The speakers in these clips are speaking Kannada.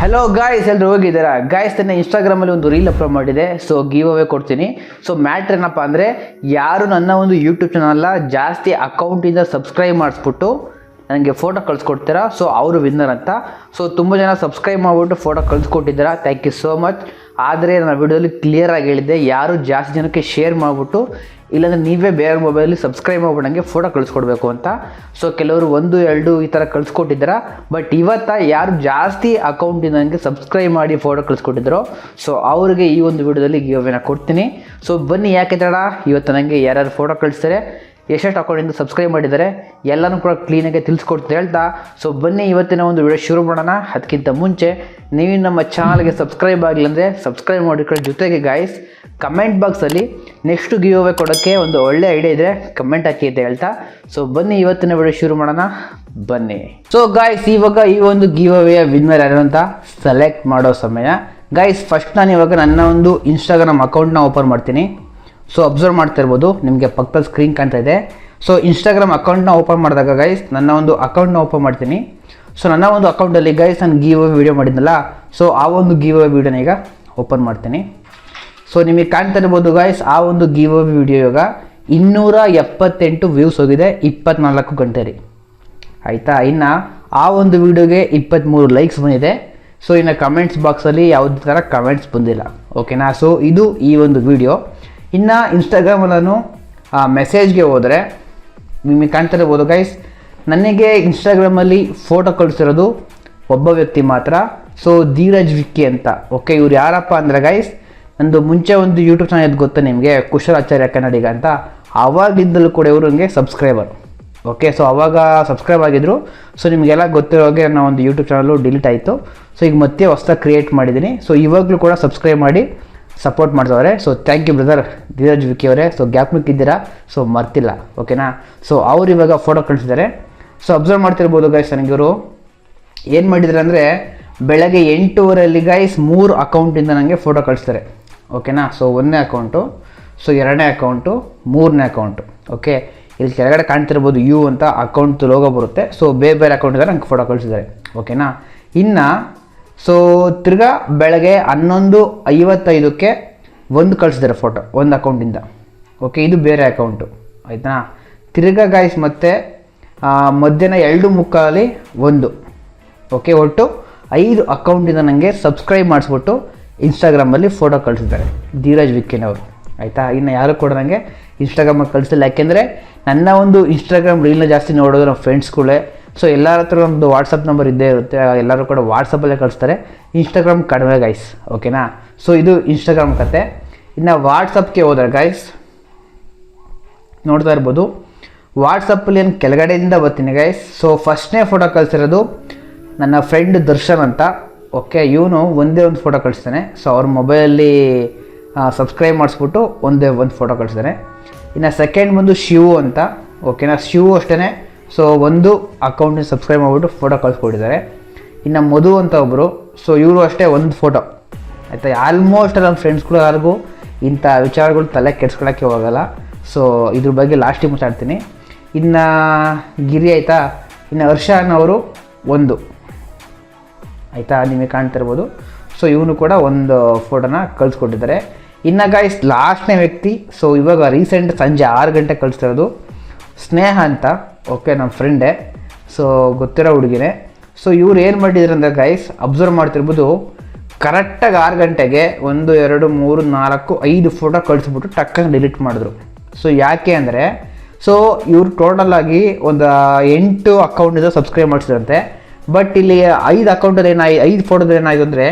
ಹಲೋ ಗಾಯ್ಸ್ ಎಲ್ಲರೂ ಹೋಗಿದ್ದೀರಾ? ಗಾಯ್ಸ್ ತನ್ನ ಇನ್ಸ್ಟಾಗ್ರಾಮಲ್ಲಿ ಒಂದು ರೀಲ್ ಅಪ್ಲೋಡ್ ಮಾಡಿದೆ. ಸೊ ಗೀವ್ ಅವೇ ಕೊಡ್ತೀನಿ. ಸೊ ಮ್ಯಾಟ್ರ್ ಏನಪ್ಪ ಅಂದರೆ, ಯಾರು ನನ್ನ ಒಂದು ಯೂಟ್ಯೂಬ್ ಚಾನಲ್ನ ಜಾಸ್ತಿ ಅಕೌಂಟಿಂದ ಸಬ್ಸ್ಕ್ರೈಬ್ ಮಾಡಿಸ್ಬಿಟ್ಟು ನನಗೆ ಫೋಟೋ ಕಳಿಸ್ಕೊಡ್ತೀರಾ? ಸೊ ಅವರು ವಿನ್ನರ್ ಅಂತ. ಸೊ ತುಂಬ ಜನ ಸಬ್ಸ್ಕ್ರೈಬ್ ಮಾಡಿಬಿಟ್ಟು ಫೋಟೋ ಕಳಿಸ್ಕೊಟ್ಟಿದ್ದೀರಾ? ಥ್ಯಾಂಕ್ ಯು ಸೋ ಮಚ್ ಆದರೆ ನಾನು ವಿಡಿಯೋದಲ್ಲಿ ಕ್ಲಿಯರಾಗಿ ಹೇಳಿದ್ದೆ. ಯಾರು ಜಾಸ್ತಿ ಜನಕ್ಕೆ ಶೇರ್ ಮಾಡಿಬಿಟ್ಟು, ಇಲ್ಲಾಂದರೆ ನೀವೇ ಬೇರೆ ಮೊಬೈಲಲ್ಲಿ ಸಬ್ಸ್ಕ್ರೈಬ್ ಮಾಡ್ಬಿಡಂಗೆ ಫೋಟೋ ಕಳಿಸ್ಕೊಡ್ಬೇಕು ಅಂತ. ಸೊ ಕೆಲವರು ಒಂದು, ಎರಡು ಈ ಥರ ಕಳಿಸ್ಕೊಟ್ಟಿದ್ದಾರೆ? ಬಟ್ ಇವತ್ತ ಯಾರು ಜಾಸ್ತಿ ಅಕೌಂಟಿಂದ ನನಗೆ ಸಬ್ಸ್ಕ್ರೈಬ್ ಮಾಡಿ ಫೋಟೋ ಕಳಿಸ್ಕೊಟ್ಟಿದ್ರು ಸೊ ಅವರಿಗೆ ಈ ಒಂದು ವಿಡಿಯೋದಲ್ಲಿ ಗಿವ್ನ ಕೊಡ್ತೀನಿ. ಸೊ ಬನ್ನಿ, ಯಾಕೆ ತಡ ಇವತ್ತು ನನಗೆ ಯಾರ್ಯಾರು ಫೋಟೋ ಕಳಿಸ್ತಾರೆ? ಎಷ್ಟೆಷ್ಟು ಅಕೌಂಟಿಂದ ಸಬ್ಸ್ಕ್ರೈಬ್ ಮಾಡಿದ್ದಾರೆ ಎಲ್ಲನೂ ಕೂಡ ಕ್ಲೀನಾಗಿ ತಿಳಿಸ್ಕೊಡ್ತೀನಿ ಹೇಳ್ತಾ. ಸೊ ಬನ್ನಿ ಇವತ್ತಿನ ಒಂದು ವಿಡಿಯೋ ಶುರು ಮಾಡೋಣ. ಅದಕ್ಕಿಂತ ಮುಂಚೆ ನೀವು ನಮ್ಮ ಚಾನಲ್ಗೆ ಸಬ್ಸ್ಕ್ರೈಬ್ ಆಗಿಲ್ಲ ಅಂದರೆ ಸಬ್ಸ್ಕ್ರೈಬ್ ಮಾಡಿಕೊಳ್ಳಿ. ಜೊತೆಗೆ ಗಾಯ್ಸ್ ಕಮೆಂಟ್ ಬಾಕ್ಸಲ್ಲಿ ನೆಕ್ಸ್ಟ್ ಗಿವ್ ಅವೇ ಕೊಡೋಕ್ಕೆ ಒಂದು ಒಳ್ಳೆ ಐಡಿಯಾ ಇದ್ದರೆ ಕಮೆಂಟ್ ಹಾಕಿ ಅಂತ ಹೇಳ್ತಾ. ಸೊ ಬನ್ನಿ ಇವತ್ತಿನ ವಿಡಿಯೋ ಶುರು ಮಾಡೋಣ. ಬನ್ನಿ. ಸೊ ಗಾಯ್ಸ್ ಇವಾಗ ಈ ಒಂದು ಗಿವ್ ಅವೇಯ ವಿನ್ನರ್ ಯಾರು ಅಂತ ಸೆಲೆಕ್ಟ್ ಮಾಡೋ ಸಮಯ. ಗಾಯ್ಸ್ ಫಸ್ಟ್ ನಾನು ಇವಾಗ ನನ್ನ ಒಂದು ಇನ್ಸ್ಟಾಗ್ರಾಮ್ ಅಕೌಂಟ್ನ ಓಪನ್ ಮಾಡ್ತೀನಿ. ಸೊ ಅಬ್ಸರ್ವ್ ಮಾಡ್ತಾ ಇರ್ಬೋದು. ನಿಮಗೆ ಪಕ್ಕದಲ್ಲಿ ಸ್ಕ್ರೀನ್ ಕಾಣ್ತಾ ಇದೆ. ಸೊ ಇನ್ಸ್ಟಾಗ್ರಾಮ್ ಅಕೌಂಟ್ನ ಓಪನ್ ಮಾಡಿದಾಗ ಗೈಸ್ ನನ್ನ ಒಂದು ಅಕೌಂಟ್ನ ಓಪನ್ ಮಾಡ್ತೀನಿ. ಸೊ ನನ್ನ ಒಂದು ಅಕೌಂಟಲ್ಲಿ ಗೈಸ್ ನಾನು ಗೀವ್ ವೀಡಿಯೋ ಮಾಡಿದ್ನಲ್ಲ ಸೊ ಆ ಒಂದು ಗೀವ್ ವೀಡಿಯೋನ ಈಗ ಓಪನ್ ಮಾಡ್ತೀನಿ. ಸೊ ನಿಮಗೆ ಕಾಣ್ತಾ ಇರ್ಬೋದು ಗೈಸ್ ಆ ಒಂದು ಗೀವ್ ವೀಡಿಯೋ ಇವಾಗ ಇನ್ನೂರ ಎಪ್ಪತ್ತೆಂಟು ವ್ಯೂಸ್ ಹೋಗಿದೆ, ಇಪ್ಪತ್ನಾಲ್ಕು ರೀ. ಆಯಿತಾ? ಇನ್ನು ಆ ಒಂದು ವಿಡಿಯೋಗೆ ಇಪ್ಪತ್ತ್ಮೂರು ಲೈಕ್ಸ್ ಬಂದಿದೆ. ಸೊ ಇನ್ನು ಕಮೆಂಟ್ಸ್ ಬಾಕ್ಸಲ್ಲಿ ಯಾವುದೇ ಥರ ಕಮೆಂಟ್ಸ್ ಬಂದಿಲ್ಲ. ಓಕೆನಾ ಸೊ ಇದು ಈ ಒಂದು ವಿಡಿಯೋ ಇನ್ನು ಇನ್ಸ್ಟಾಗ್ರಾಮಲ್ಲೂ ಆ ಮೆಸೇಜ್ಗೆ ಹೋದರೆ, ನಿಮಗೆ ಕಾಣ್ತಾ ಇರ್ಬೋದು ಗೈಸ್ ನನಗೆ ಇನ್ಸ್ಟಾಗ್ರಾಮಲ್ಲಿ ಫೋಟೋ ಕಳಿಸಿರೋದು ಒಬ್ಬ ವ್ಯಕ್ತಿ ಮಾತ್ರ. ಸೊ ಧೀರಜ್ ವಿಕ್ಕಿ ಅಂತ. ಓಕೆ ಇವ್ರು ಯಾರಪ್ಪ ಅಂದರೆ ಗೈಸ್ ನಂದು ಮುಂಚೆ ಒಂದು ಯೂಟ್ಯೂಬ್ ಚಾನಲ್ ಗೊತ್ತಾ ನಿಮಗೆ? ಕುಶಲಾಚಾರ್ಯ ಕನ್ನಡಿಗ ಅಂತ. ಆವಾಗಿದ್ದಲ್ಲೂ ಕೂಡ ಇವರು ನನಗೆ ಸಬ್ಸ್ಕ್ರೈಬರ್ ಓಕೆ ಸೊ ಅವಾಗ ಸಬ್ಸ್ಕ್ರೈಬ್ ಆಗಿದ್ದರು ಸೊ ನಿಮಗೆಲ್ಲ ಗೊತ್ತಿರೋ ಹಾಗೆ ನಾನು ಒಂದು ಯೂಟ್ಯೂಬ್ ಚಾನಲು ಡಿಲೀಟ್ ಆಯಿತು. ಸೊ ಈಗ ಮತ್ತೆ ಹೊಸ್ದಾಗಿ ಕ್ರಿಯೇಟ್ ಮಾಡಿದ್ದೀನಿ ಸೊ ಇವಾಗಲೂ ಕೂಡ ಸಬ್ಸ್ಕ್ರೈಬ್ ಮಾಡಿ. Support ಮಾಡ್ತವ್ರೆ so thank you brother Dheeraj Vicky ಅವರೇ. ಸೊ ಗ್ಯಾಪ್ ಇದ್ದೀರಾ ಸೊ ಮರ್ತಿಲ್ಲ. ಓಕೆನಾ ಸೊ ಅವ್ರು ಇವಾಗ ಫೋಟೋ ಕಳಿಸಿದ್ದಾರೆ. ಸೊ ಅಬ್ಸರ್ವ್ ಮಾಡ್ತಿರ್ಬೋದು ಗೈಸ್ ನನಗೆ ಇವರು. ಏನು ಮಾಡಿದ್ದಾರೆ ಅಂದರೆ, ಬೆಳಗ್ಗೆ ಎಂಟೂವರೆಯಲ್ಲಿ ಗೈಸ್ ಮೂರು ಅಕೌಂಟಿಂದ ನನಗೆ ಫೋಟೋ ಕಳಿಸ್ತಾರೆ ಓಕೆನಾ ಸೊ ಒಂದನೇ ಅಕೌಂಟು ಸೊ ಎರಡನೇ ಅಕೌಂಟು ಮೂರನೇ ಅಕೌಂಟು ಓಕೆ ಇಲ್ಲಿ ಕೆಳಗಡೆ ಕಾಣ್ತಿರ್ಬೋದು ಯು ಅಂತ ಅಕೌಂಟ್ ಲೋಗೋ ಬರುತ್ತೆ. ಸೊ ಬೇರೆ ಬೇರೆ ಅಕೌಂಟಿಂದ ನಂಗೆ ಫೋಟೋ ಕಳಿಸಿದ್ದಾರೆ. ಓಕೆನಾ ಇನ್ನು ಸೊ ತಿರ್ಗಾ ಬೆಳಗ್ಗೆ ಹನ್ನೊಂದು ಐವತ್ತೈದಕ್ಕೆ ಒಂದು ಕಳಿಸಿದ್ದಾರೆ ಫೋಟೋ ಒಂದು ಅಕೌಂಟಿಂದ ಓಕೆ ಇದು ಬೇರೆ ಅಕೌಂಟು ಆಯಿತಾ? ತಿರ್ಗಾ ಗಾಯ್ಸ್ ಮತ್ತೆ ಮಧ್ಯಾಹ್ನ ಎರಡು ಮುಕ್ಕಾಲಿ ಒಂದು. ಓಕೆ ಒಟ್ಟು ಐದು ಅಕೌಂಟಿಂದ ನನಗೆ ಸಬ್ಸ್ಕ್ರೈಬ್ ಮಾಡಿಸ್ಬಿಟ್ಟು ಇನ್ಸ್ಟಾಗ್ರಾಮಲ್ಲಿ ಫೋಟೋ ಕಳಿಸಿದ್ದಾರೆ. ಧೀರಜ್ ವಿಕ್ಕಿನವರು ಆಯಿತಾ? ಇನ್ನು ಯಾರು ಕೂಡ ನನಗೆ ಇನ್ಸ್ಟಾಗ್ರಾಮಲ್ಲಿ ಕಳಿಸಿಲ್ಲ. ಯಾಕೆಂದರೆ ನನ್ನ ಒಂದು ಇನ್ಸ್ಟಾಗ್ರಾಮ್ ರೀಲ್ನ ಜಾಸ್ತಿ ನೋಡೋದು ನಮ್ಮ ಫ್ರೆಂಡ್ಸ್ಗಳೇ ಸೊ ಎಲ್ಲರ ಹತ್ರ ಒಂದು ವಾಟ್ಸಪ್ ನಂಬರ್ ಇದ್ದೇ ಇರುತ್ತೆ. ಎಲ್ಲರೂ ಕೂಡ ವಾಟ್ಸಪ್ಪಲ್ಲೇ ಕಳಿಸ್ತಾರೆ. ಇನ್ಸ್ಟಾಗ್ರಾಮ್ ಕಡಿಮೆ ಗೈಸ್ ಓಕೆನಾ ಸೊ ಇದು ಇನ್ಸ್ಟಾಗ್ರಾಮ್ ಕತೆ. ಇನ್ನು ವಾಟ್ಸಪ್ಗೆ ಹೋದ್ರೆ ಗೈಸ್ ನೋಡ್ತಾ ಇರ್ಬೋದು. ವಾಟ್ಸಪ್ಪಲ್ಲಿ ಏನು ಕೆಳಗಡೆಯಿಂದ ಬರ್ತೀನಿ ಗೈಸ್ ಸೊ ಫಸ್ಟ್ನೇ ಫೋಟೋ ಕಳಿಸಿರೋದು ನನ್ನ ಫ್ರೆಂಡ್ ದರ್ಶನ್ ಅಂತ. ಓಕೆ ಇವನು ಒಂದೇ ಒಂದು ಫೋಟೋ ಕಳಿಸ್ತಾನೆ. ಸೊ ಅವ್ರ ಮೊಬೈಲಲ್ಲಿ ಸಬ್ಸ್ಕ್ರೈಬ್ ಮಾಡಿಸ್ಬಿಟ್ಟು ಒಂದೇ ಒಂದು ಫೋಟೋ ಕಳಿಸ್ತಾನೆ. ಇನ್ನು ಸೆಕೆಂಡ್ ಬಂದು ಶಿವು ಅಂತ. ಓಕೆನಾ ಶಿವು ಅಷ್ಟೇ ಸೊ ಒಂದು ಅಕೌಂಟ್ನ ಸಬ್ಸ್ಕ್ರೈಬ್ ಮಾಡಿಬಿಟ್ಟು ಫೋಟೋ ಕಳಿಸ್ಕೊಟ್ಟಿದ್ದಾರೆ. ಇನ್ನು ಮಧು ಅಂತ ಒಬ್ಬರು ಸೊ ಇವರು ಅಷ್ಟೇ ಒಂದು ಫೋಟೋ ಆಯಿತಾ? ಆಲ್ಮೋಸ್ಟ್ ನಮ್ಮ ಫ್ರೆಂಡ್ಸ್ಗಳು ಯಾರಿಗೂ ಇಂಥ ವಿಚಾರಗಳು ತಲೆ ಕೆಡ್ಸ್ಕೊಳಕ್ಕೆ ಹೋಗಲ್ಲ. ಸೊ ಇದ್ರ ಬಗ್ಗೆ ಲಾಸ್ಟಿಗೆ ಮಾತಾಡ್ತೀನಿ. ಇನ್ನು ಗಿರಿ ಆಯಿತಾ? ಇನ್ನು ಹರ್ಷ ಅನ್ನೋರು ಒಂದು. ಆಯಿತಾ? ನಿಮಗೆ ಕಾಣ್ತಿರ್ಬೋದು ಸೊ ಇವನು ಕೂಡ ಒಂದು ಫೋಟೋನ ಕಳಿಸ್ಕೊಟ್ಟಿದ್ದಾರೆ. ಇನ್ನು ಗಾಯ್ಸ್ ಲಾಸ್ಟ್ನೇ ವ್ಯಕ್ತಿ. ಸೊ ಇವಾಗ ರೀಸೆಂಟ್ ಸಂಜೆ ಆರು ಗಂಟೆ ಕಳಿಸ್ತಿರೋದು ಸ್ನೇಹ ಅಂತ. ಓಕೆ ನಮ್ಮ ಫ್ರೆಂಡೇ ಸೊ ಗೊತ್ತಿರೋ ಹುಡುಗಿನೇ. ಸೊ ಇವ್ರು ಏನು ಮಾಡಿದ್ರು ಅಂದರೆ ಗೈಸ್ ಅಬ್ಸರ್ವ್ ಮಾಡ್ತಿರ್ಬೋದು. ಕರೆಕ್ಟಾಗಿ ಆರು ಗಂಟೆಗೆ ಒಂದು, ಎರಡು, ಮೂರು, ನಾಲ್ಕು, ಐದು ಫೋಟೋ ಕಳಿಸ್ಬಿಟ್ಟು ಟಕ್ಕಂಗೆ ಡಿಲೀಟ್ ಮಾಡಿದ್ರು. ಸೊ ಯಾಕೆ ಅಂದರೆ ಸೊ ಇವ್ರು ಟೋಟಲ್ ಆಗಿ ಒಂದು ಎಂಟು ಅಕೌಂಟಿಂದ ಸಬ್ಸ್ಕ್ರೈಬ್ ಮಾಡಿಸಿದಂತೆ ಬಟ್ ಇಲ್ಲಿ ಐದು ಅಕೌಂಟಲ್ಲಿ ಏನಾಯ್, ಐದು ಫೋಟೋದಲ್ಲಿ ಏನಾಯಿತು ಅಂದರೆ,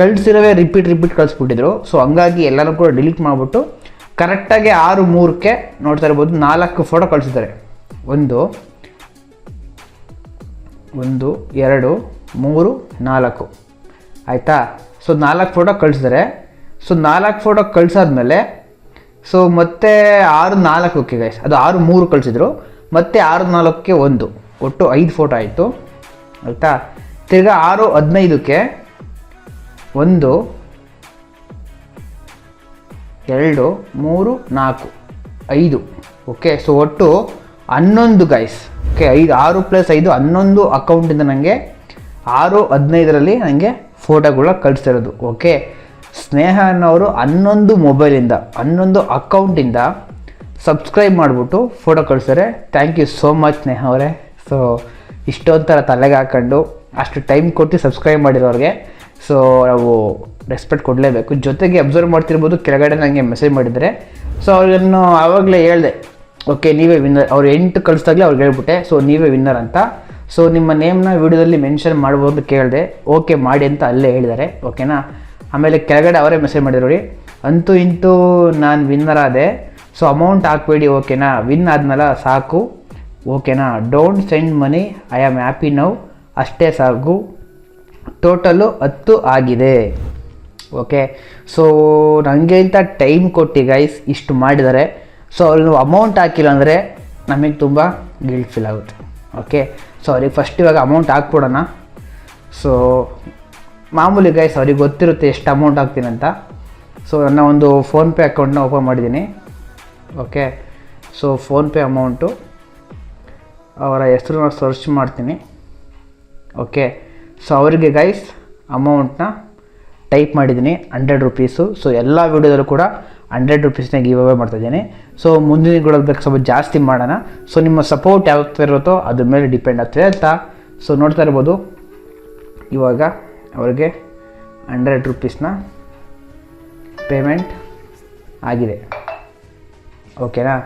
ಕಳಿಸಿರೋವೇ ರಿಪೀಟ್ ರಿಪೀಟ್ ಕಳಿಸ್ಬಿಟ್ಟಿದ್ರು. ಸೊ ಹಂಗಾಗಿ ಎಲ್ಲರೂ ಕೂಡ ಡಿಲೀಟ್ ಮಾಡಿಬಿಟ್ಟು ಕರೆಕ್ಟಾಗಿ ಆರು, ಮೂರಕ್ಕೆ ನೋಡ್ತಾ ಇರ್ಬೋದು, ನಾಲ್ಕು ಫೋಟೋ ಕಳಿಸಿದ್ದಾರೆ. ಒಂದು ಒಂದು, ಎರಡು, ಮೂರು, ನಾಲ್ಕು. ಆಯಿತಾ? ಸೊ, ನಾಲ್ಕು ಫೋಟೋ ಕಳ್ಸಿದ್ರೆ. ಸೊ, ನಾಲ್ಕು ಫೋಟೋ ಕಳಿಸಾದ್ಮೇಲೆ, ಸೊ, ಮತ್ತೆ ಆರು ನಾಲ್ಕಕ್ಕೆ ಗೈಸ್ ಅದು ಆರು ಮೂರು ಕಳಿಸಿದ್ರು. ಮತ್ತೆ ಆರು ನಾಲ್ಕಕ್ಕೆ ಒಂದು. ಒಟ್ಟು ಐದು ಫೋಟೋ ಆಯಿತು. ಆಯಿತಾ? ತಿರ್ಗಾ ಆರು ಹದಿನೈದಕ್ಕೆ ಒಂದು, ಎರಡು, ಮೂರು, ನಾಲ್ಕು, ಐದು. ಓಕೆ ಸೊ ಒಟ್ಟು ಹನ್ನೊಂದು ಗೈಸ್ ಓಕೆ ಐದು, ಆರು ಪ್ಲಸ್ ಐದು, ಹನ್ನೊಂದು ಅಕೌಂಟಿಂದ ನನಗೆ ಆರು, ಹದಿನೈದರಲ್ಲಿ ನನಗೆ ಫೋಟೋಗಳ ಕಳಿಸ್ತಿರೋದು ಓಕೆ ಸ್ನೇಹ ಅನ್ನೋರು ಹನ್ನೊಂದು ಮೊಬೈಲಿಂದ ಹನ್ನೊಂದು ಅಕೌಂಟಿಂದ ಸಬ್ಸ್ಕ್ರೈಬ್ ಮಾಡಿಬಿಟ್ಟು ಫೋಟೋ ಕಳಿಸ್ತಾರೆ. Thank you so much Sneha ಅವರೇ. ಸೊ ಇಷ್ಟೊಂಥರ ತಲೆಗೆ ಹಾಕೊಂಡು ಅಷ್ಟು ಟೈಮ್ ಕೊಟ್ಟು ಸಬ್ಸ್ಕ್ರೈಬ್ ಮಾಡಿರೋರಿಗೆ. ಸೊ ನಾವು ರೆಸ್ಪೆಕ್ಟ್ ಕೊಡಲೇಬೇಕು. ಜೊತೆಗೆ ಅಬ್ಸರ್ವ್ ಮಾಡ್ತಿರ್ಬೋದು. ಕೆಳಗಡೆ ನನಗೆ ಮೆಸೇಜ್ ಮಾಡಿದರೆ. ಸೊ ಅವ್ರನ್ನು ಆವಾಗಲೇ ಹೇಳಿದೆ. ಓಕೆ ನೀವೇ ವಿನ್ನರ್ ಅವ್ರು ಎಂಟು ಕಳಿಸ್ದಾಗಲೇ ಅವ್ರಿಗೆ ಹೇಳ್ಬಿಟ್ಟೆ. ಸೊ ನೀವೇ ವಿನ್ನರ್ ಅಂತ. ಸೊ ನಿಮ್ಮ ನೇಮ್ನ ವಿಡಿಯೋದಲ್ಲಿ ಮೆನ್ಷನ್ ಮಾಡ್ಬೋದು ಕೇಳಿದೆ. ಓಕೆ ಮಾಡಿ ಅಂತ ಅಲ್ಲೇ ಹೇಳಿದ್ದಾರೆ. ಓಕೆನಾ ಆಮೇಲೆ ಕೆಳಗಡೆ ಅವರೇ ಮೆಸೇಜ್ ಮಾಡಿದ್ರು ರೀ ಅಂತೂ ಇಂತೂ ನಾನು ವಿನ್ನರ್ ಆದೆ. ಸೊ ಅಮೌಂಟ್ ಹಾಕ್ಬೇಡಿ ಓಕೆನಾ ವಿನ್ ಆದ್ಮೇಲೆ ಸಾಕು. ಓಕೆನಾ don't send money I am happy now ಅಷ್ಟೇ ಸಾಕು ಟೋಟಲು ಹತ್ತು ಆಗಿದೆ. ಓಕೆ ಸೊ ನನಗೆ ಅಂತ ಟೈಮ್ ಕೊಟ್ಟಿ ಗೈಸ್ ಇಷ್ಟು ಮಾಡಿದ್ದಾರೆ. ಸೊ ಅವ್ರಿಗೆ ಅಮೌಂಟ್ ಹಾಕಿಲ್ಲ ಅಂದರೆ ನಮಗೆ ತುಂಬ ಗಿಲ್ಟ್ ಫೀಲ್ ಆಗುತ್ತೆ. ಓಕೆ ಸೊ ಅವ್ರಿಗೆ ಫಸ್ಟ್ ಇವಾಗ ಅಮೌಂಟ್ ಹಾಕ್ಬಿಡೋಣ. ಸೊ ಮಾಮೂಲಿ ಗೈಸ್ ಅವ್ರಿಗೆ ಗೊತ್ತಿರುತ್ತೆ ಎಷ್ಟು ಅಮೌಂಟ್ ಹಾಕ್ತೀನಿ ಅಂತ. ಸೊ ನನ್ನ ಒಂದು ಫೋನ್ಪೇ ಅಕೌಂಟ್ನ ಓಪನ್ ಮಾಡಿದ್ದೀನಿ. ಓಕೆ ಸೊ ಫೋನ್ಪೇ ಅಮೌಂಟು ಅವರ ಹೆಸರನ್ನ ಸರ್ಚ್ ಮಾಡ್ತೀನಿ. ಓಕೆ ಸೊ ಅವರಿಗೆ ಗೈಸ್ ಅಮೌಂಟ್ನ ಟೈಪ್ ಮಾಡಿದ್ದೀನಿ ಹಂಡ್ರೆಡ್ ರುಪೀಸು. ಸೊ ಎಲ್ಲ ವೀಡಿಯೋದಲ್ಲೂ ಕೂಡ ಹಂಡ್ರೆಡ್ ರುಪೀಸ್ನ ಗಿವ್ ಅವೇ ಮಾಡ್ತಾಯಿದ್ದೀನಿ ಸೊ ಮುಂದಿನ ವಿಡಿಯೋದಲ್ಲಿ ಬೇಕು ಸ್ವಲ್ಪ ಜಾಸ್ತಿ ಮಾಡೋಣ. ಸೊ ನಿಮ್ಮ ಸಪೋರ್ಟ್ ಯಾವತ್ತು ಇರುತ್ತೋ ಅದ್ರ ಮೇಲೆ ಡಿಪೆಂಡ್ ಆಗ್ತದೆ ಅಂತ ಸೊ ನೋಡ್ತಾ ಇರ್ಬೋದು. ಇವಾಗ ಅವ್ರಿಗೆ ಹಂಡ್ರೆಡ್ ರುಪೀಸ್ನ ಪೇಮೆಂಟ್ ಆಗಿದೆ. ಓಕೆನಾ?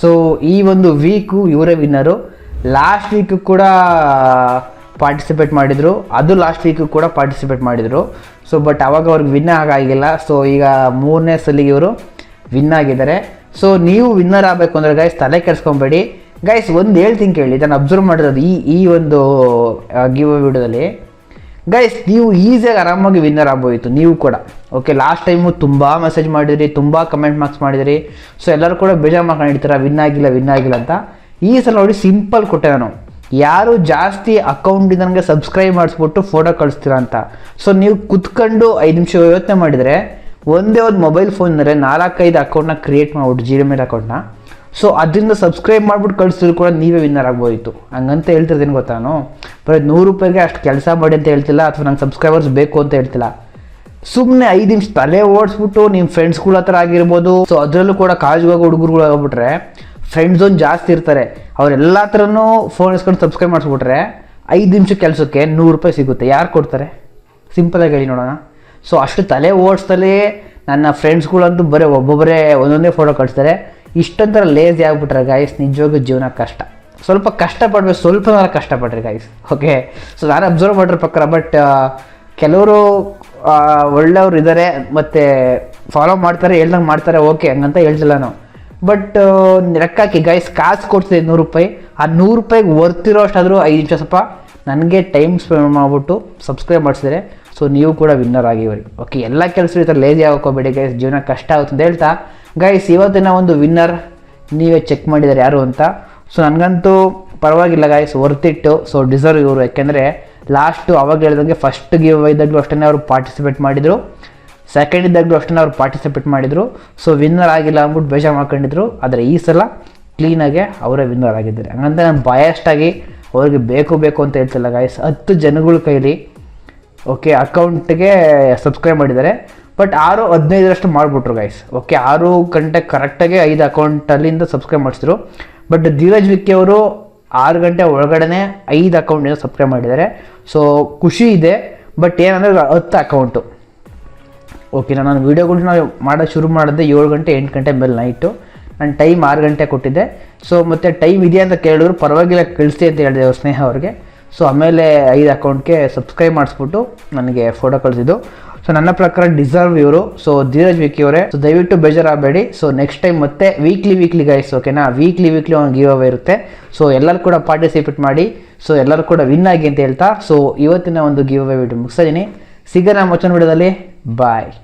ಸೊ ಈ ಒಂದು ವೀಕು ಇವರೇ ವಿನ್ನರು ಲಾಸ್ಟ್ ವೀಕು ಕೂಡ ಪಾರ್ಟಿಸಿಪೇಟ್ ಮಾಡಿದರು. ಅದು ಲಾಸ್ಟ್ ವೀಕು ಕೂಡ ಪಾರ್ಟಿಸಿಪೇಟ್ ಮಾಡಿದರು. ಸೊ ಬಟ್ ಅವಾಗ ಅವ್ರಿಗೆ ವಿನ್ ಆಗಾಗಿಲ್ಲ. ಸೊ ಈಗ ಮೂರನೇ ಸಲಿಗೆ ಇವರು ವಿನ್ ಆಗಿದ್ದಾರೆ. ಸೊ ನೀವು ವಿನ್ನರ್ ಆಗಬೇಕು ಅಂದರೆ ಗೈಸ್ ತಲೆ ಕೆಡಿಸ್ಕೊಬೇಡಿ. ಗೈಸ್ ಒಂದು ಹೇಳ್ತೀನಿ ಕೇಳಿ. ಇದನ್ನು ಅಬ್ಸರ್ವ್ ಮಾಡಿರೋದು ಈ ಈ ಒಂದು ಗಿವ್ ವಿಡಿಯೋದಲ್ಲಿ. ಗೈಸ್ ನೀವು ಈಸಿಯಾಗಿ ಆರಾಮಾಗಿ ವಿನ್ನರ್ ಆಗೋಯಿತು ನೀವು ಕೂಡ. ಓಕೆ ಲಾಸ್ಟ್ ಟೈಮು ತುಂಬ ಮೆಸೇಜ್ ಮಾಡಿದ್ರಿ, ತುಂಬ ಕಮೆಂಟ್ ಮಾರ್ಕ್ಸ್ ಮಾಡಿದ್ರಿ. ಸೊ ಎಲ್ಲರೂ ಕೂಡ ಬೇಜಾರು ಮಾಡ್ಕೊಂಡಿರ್ತೀರ? ವಿನ್ ಆಗಿಲ್ಲ ವಿನ್ ಆಗಿಲ್ಲ ಅಂತ. ಈ ಸಲ ನೋಡಿ ಸಿಂಪಲ್ ಕೊಟ್ಟೆ ನಾನು. ಯಾರು ಜಾಸ್ತಿ ಅಕೌಂಟಿಂದ ನನಗೆ ಸಬ್ಸ್ಕ್ರೈಬ್ ಮಾಡಿಸ್ಬಿಟ್ಟು ಫೋಟೋ ಕಳಿಸ್ತೀರಾ ಅಂತ. ಸೊ ನೀವು ಕುತ್ಕೊಂಡು ಐದು ನಿಮಿಷ ಯೋಚನೆ ಮಾಡಿದರೆ ಒಂದೇ ಒಂದು ಮೊಬೈಲ್ ಫೋನ್ದರೆ ನಾಲ್ಕೈದು ಅಕೌಂಟ್ನ ಕ್ರಿಯೇಟ್ ಮಾಡ್ಬಿಟ್ಟು ಜಿಮೇಲ್ ಅಕೌಂಟ್ನ ಸೊ ಅದರಿಂದ ಸಬ್ಸ್ಕ್ರೈಬ್ ಮಾಡ್ಬಿಟ್ಟು ಕಳಿಸಿದ್ರು ಕೂಡ ನೀವೇ ವಿನ್ನರ್ ಆಗ್ಬೋದಿತ್ತು. ಹಂಗಂತ ಹೇಳ್ತಿರ್ತೀನಿ ಗೊತ್ತಾ ನಾನು? ಬರೀ ನೂರು ರೂಪಾಯಿಗೆ ಅಷ್ಟು ಕೆಲಸ ಮಾಡಿ ಅಂತ ಹೇಳ್ತಿಲ್ಲ ಅಥವಾ ನಂಗೆ ಸಬ್ಸ್ಕ್ರೈಬರ್ಸ್ ಬೇಕು ಅಂತ ಹೇಳ್ತಿಲ್ಲ. ಸುಮ್ಮನೆ ಐದು ನಿಮಿಷ ತಲೆ ಓಡಿಸ್ಬಿಟ್ಟು ನಿಮ್ಮ ಫ್ರೆಂಡ್ಸ್ಗಳ ಹತ್ರ ಆಗಿರ್ಬೋದು. ಸೊ ಅದರಲ್ಲೂ ಕೂಡ ಕಾಲೇಜ್ಗೆ ಹೋಗೋ ಹುಡುಗರುಗಳು ಫ್ರೆಂಡ್ಸ್ ಝೋನ್ ಜಾಸ್ತಿ ಇರ್ತಾರೆ. ಅವರೆಲ್ಲ ಥರನೂ ಫೋನ್ ಇಸ್ಕೊಂಡು ಸಬ್ಸ್ಕ್ರೈಬ್ ಮಾಡಿಸ್ಬಿಟ್ರೆ ಐದು ನಿಮಿಷ ಕೆಲಸಕ್ಕೆ ನೂರು ರೂಪಾಯಿ ಸಿಗುತ್ತೆ. ಯಾರು ಕೊಡ್ತಾರೆ? ಸಿಂಪಲಾಗಿ ಹೇಳಿ ನೋಡೋಣ. ಸೊ ಅಷ್ಟು ತಲೆ ಓಡಿಸ್ತಲೇ ನನ್ನ ಫ್ರೆಂಡ್ಸ್ಗಳಂತೂ ಬರೀ ಒಬ್ಬೊಬ್ಬರೇ ಒಂದೊಂದೇ ಫೋಟೋ ಕಳಿಸ್ತಾರೆ. ಇಷ್ಟೊಂಥರ ಲೇಜಿ ಆಗಿಬಿಟ್ರೆ ಗಾಯಸ್ ನಿಜವಾಗೂ ಜೀವನ ಕಷ್ಟ. ಸ್ವಲ್ಪ ಕಷ್ಟಪಡ್ಬೇಕು ಸ್ವಲ್ಪ ಕಷ್ಟಪಡ್ರಿ ಗಾಯಸ್ ಓಕೆ ಸೊ ನಾನು ಅಬ್ಸರ್ವ್ ಮಾಡಿರೋ ಪ್ರಕಾರ ಬಟ್ ಕೆಲವರು ಒಳ್ಳೆಯವ್ರು ಇದ್ದಾರೆ ಮತ್ತು ಫಾಲೋ ಮಾಡ್ತಾರೆ, ಹೇಳ್ದಂಗೆ ಮಾಡ್ತಾರೆ ಓಕೆ ಹಂಗಂತ ಹೇಳ್ತಿಲ್ಲ ನಾವು ಬಟ್ ರೆಕ್ಕಾಕಿ ಗೈಸ್ ಕಾಸು ಕೊಡ್ತಿದ್ದೆ ನೂರು ರೂಪಾಯಿ. ಆ ನೂರು ರೂಪಾಯಿಗೆ ವರ್ತಿರೋ ಅಷ್ಟಾದರೂ ಐದು ನಿಮಿಷ ಸ್ವಲ್ಪ ನನಗೆ ಟೈಮ್ ಸ್ಪೆಂಡ್ ಮಾಡಿಬಿಟ್ಟು ಸಬ್ಸ್ಕ್ರೈಬ್ ಮಾಡಿಸಿದ್ರೆ ಸೊ ನೀವು ಕೂಡ ವಿನ್ನರ್ ಆಗಿವರಿ ಓಕೆ ಎಲ್ಲ ಕೆಲಸ ಈ ಲೇಜಿ ಆಗೋಕೋಬೇಡಿ ಗೈಸ್ ಜೀವನ ಕಷ್ಟ ಆಗುತ್ತೆ ಅಂತ ಹೇಳ್ತಾ. ಗೈಸ್ ಇವತ್ತಿನ ಒಂದು ವಿನ್ನರ್ ನೀವೇ ಚೆಕ್ ಮಾಡಿದ್ದಾರೆ ಯಾರು ಅಂತ. ಸೊ ನನಗಂತೂ ಪರವಾಗಿಲ್ಲ ಗಾಯ್ಸ್ ವರ್ತಿಟ್ಟು ಸೊ ಡಿಸರ್ವ್ ಇವರು. ಯಾಕೆಂದರೆ ಲಾಸ್ಟು ಅವಾಗ ಹೇಳಿದಂಗೆ ಫಸ್ಟ್ ಗಿವ್ ಇದ್ದಾಗಲೂ ಅಷ್ಟೇ ಅವರು ಪಾರ್ಟಿಸಿಪೇಟ್ ಮಾಡಿದರು. ಸೆಕೆಂಡ್ ಇದ್ದಾಗಲೂ ಅಷ್ಟೇ ಅವ್ರು ಪಾರ್ಟಿಸಿಪೇಟ್ ಮಾಡಿದರು. ಸೊ ವಿನ್ನರ್ ಆಗಿಲ್ಲ ಅಂದ್ಬಿಟ್ಟು ಬೇಜಾರು ಮಾಡ್ಕೊಂಡಿದ್ರು. ಆದರೆ ಈ ಸಲ ಕ್ಲೀನಾಗೆ ಅವರೇ ವಿನ್ನರ್ ಆಗಿದ್ದಾರೆ. ಹಂಗಂತ ನಾನು ಬಯಸ್ಟಾಗಿ ಅವ್ರಿಗೆ ಬೇಕು ಬೇಕು ಅಂತ ಹೇಳ್ತಿಲ್ಲ ಗಾಯ್ಸ್ ಹತ್ತು ಜನಗಳ ಕೈಲಿ ಓಕೆ ಅಕೌಂಟ್ಗೆ ಸಬ್ಸ್ಕ್ರೈಬ್ ಮಾಡಿದ್ದಾರೆ. ಬಟ್ ಆರು ಹದಿನೈದರಷ್ಟು ಮಾಡಿಬಿಟ್ರು ಗಾಯ್ಸ್ ಓಕೆ ಆರು ಗಂಟೆ ಕರೆಕ್ಟಾಗಿ ಐದು ಅಕೌಂಟಲ್ಲಿಂದ ಸಬ್ಸ್ಕ್ರೈಬ್ ಮಾಡಿಸಿದ್ರು. ಬಟ್ ಧೀರಜ್ ವಿಕ್ಕಿ ಅವರು ಆರು ಗಂಟೆ ಒಳಗಡೆ ಐದು ಅಕೌಂಟಿಂದ ಸಬ್ಸ್ಕ್ರೈಬ್ ಮಾಡಿದ್ದಾರೆ. ಸೊ ಖುಷಿ ಇದೆ. ಬಟ್ ಏನಂದರೆ ಹತ್ತು ಅಕೌಂಟು ಓಕೆ ನಾನು ವೀಡಿಯೋಗಳು ನಾವು ಮಾಡೋಕ್ಕೆ ಶುರು ಮಾಡಿದೆ ಏಳು ಗಂಟೆ, ಎಂಟು ಗಂಟೆ ಮೇಲೆ ನೈಟು ನಾನು ಟೈಮ್ ಆರು ಗಂಟೆ ಕೊಟ್ಟಿದ್ದೆ. ಸೊ ಮತ್ತು ಟೈಮ್ ಇದೆಯಾ ಅಂತ ಕೇಳಿದ್ರು. ಪರವಾಗಿಲ್ಲ ಕಳಿಸಿ ಅಂತ ಹೇಳಿದೆ ಸ್ನೇಹ ಅವ್ರಿಗೆ. ಸೊ ಆಮೇಲೆ ಐದು ಅಕೌಂಟ್ಗೆ ಸಬ್ಸ್ಕ್ರೈಬ್ ಮಾಡಿಸ್ಬಿಟ್ಟು ನನಗೆ ಫೋಟೋ ಕಳಿಸಿದ್ದು. ಸೊ ನನ್ನ ಪ್ರಕಾರ ಡಿಸರ್ವ್ ಇವರು. ಸೊ ಧೀರಜ್ ವಿಕಿ ಅವರೇ ಸೊ ದಯವಿಟ್ಟು ಬೇಜಾರಾಗಬೇಡಿ. ಸೊ ನೆಕ್ಸ್ಟ್ ಟೈಮ್ ಮತ್ತೆ ವೀಕ್ಲಿ ವೀಕ್ಲಿ ಗೈಸ್ ಓಕೆನಾ ವೀಕ್ಲಿ ವೀಕ್ಲಿ ಒಂದು ಗಿವ್ ಅವೇ ಇರುತ್ತೆ. ಸೊ ಎಲ್ಲರೂ ಕೂಡ ಪಾರ್ಟಿಸಿಪೇಟ್ ಮಾಡಿ. ಸೊ ಎಲ್ಲರೂ ಕೂಡ ವಿನ್ ಆಗಿ ಅಂತ ಹೇಳ್ತಾ. ಸೊ ಇವತ್ತಿನ ಒಂದು ಗಿವ್ ಅವೇ ವಿಡಿಯೋ ಇದ್ದೀನಿ ಸಿಗೋಣ ಮಚ್ಚನ ವಿಡಿಯೋದಲ್ಲಿ. ಬಾಯ್